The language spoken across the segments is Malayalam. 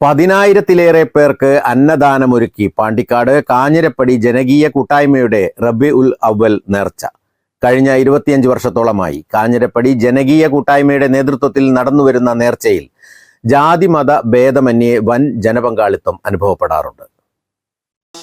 പതിനായിരത്തിലേറെ പേർക്ക് അന്നദാനമൊരുക്കി. പാണ്ടിക്കാട് കാഞ്ഞിരപ്പടി ജനകീയ കൂട്ടായ്മയുടെ റബി ഉൽ അവൽ നേർച്ച. കഴിഞ്ഞ ഇരുപത്തിയഞ്ച് വർഷത്തോളമായി കാഞ്ഞിരപ്പടി ജനകീയ കൂട്ടായ്മയുടെ നേതൃത്വത്തിൽ നടന്നുവരുന്ന നേർച്ചയിൽ ജാതിമത ഭേദമന്യേ വൻ ജനപങ്കാളിത്തം അനുഭവപ്പെടാറുണ്ട്.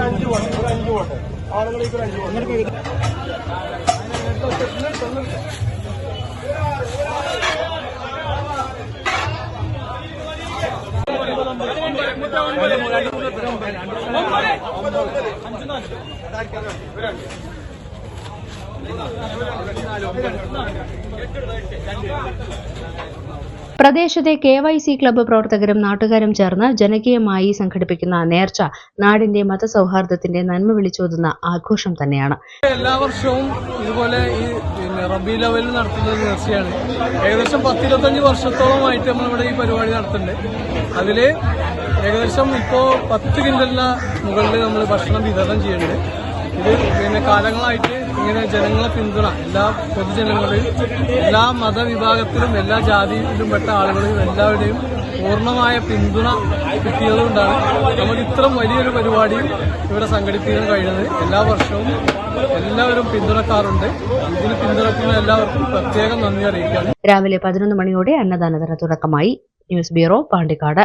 അഞ്ച് പോട്ടെ ഒരു അഞ്ച് പോട്ടെ ആളുകളേക്ക് ഒരു അഞ്ച് പോട്ടെ പ്രദേശത്തെ കെ വൈ സി ക്ലബ്ബ് പ്രവർത്തകരും നാട്ടുകാരും ചേർന്ന് ജനകീയമായി സംഘടിപ്പിക്കുന്ന നേർച്ച നാടിന്റെ മതസൗഹാർദ്ദത്തിന്റെ നന്മ വിളിച്ചോതുന്ന ആഘോഷം തന്നെയാണ്. എല്ലാ വർഷവും ഇതുപോലെ ഈ റബി ലെവലിൽ നടത്തുന്ന നേർച്ചയാണ്. ഏകദേശം പത്തിരുപത്തഞ്ച് വർഷത്തോളമായിട്ട് നമ്മളിവിടെ ഈ പരിപാടി നടത്തുന്നുണ്ട്. അതിൽ ഏകദേശം ഇപ്പോൾ പത്ത് കിൻഡലിന് മുകളിൽ നമ്മൾ ഭക്ഷണം വിതരണം ചെയ്യുന്നുണ്ട്. ഇത് പിന്നെ കാലങ്ങളായിട്ട് ഇങ്ങനെ ജനങ്ങളെ പിന്തുണ എല്ലാ പൊതുജനങ്ങളുടെയും എല്ലാ മതവിഭാഗത്തിലും എല്ലാ ജാതിയിലും പെട്ട ആളുകളെയും എല്ലാവരുടെയും പൂർണമായ പിന്തുണ കിട്ടിയതുകൊണ്ടാണ് നമുക്ക് ഇത്രയും വലിയൊരു പരിപാടി ഇവിടെ സംഘടിപ്പിക്കാൻ കഴിയുന്നത് എല്ലാ വർഷവും എല്ലാവരും പിന്തുണക്കാറുണ്ട്. ഇതിന് പിന്തുണക്കുന്ന എല്ലാവർക്കും പ്രത്യേകം നന്ദി അറിയിക്കുകയാണ്. രാവിലെ പതിനൊന്ന് മണിയോടെ അന്നദാനത്തിന് തുടക്കമായി. News bureau Pandikkad.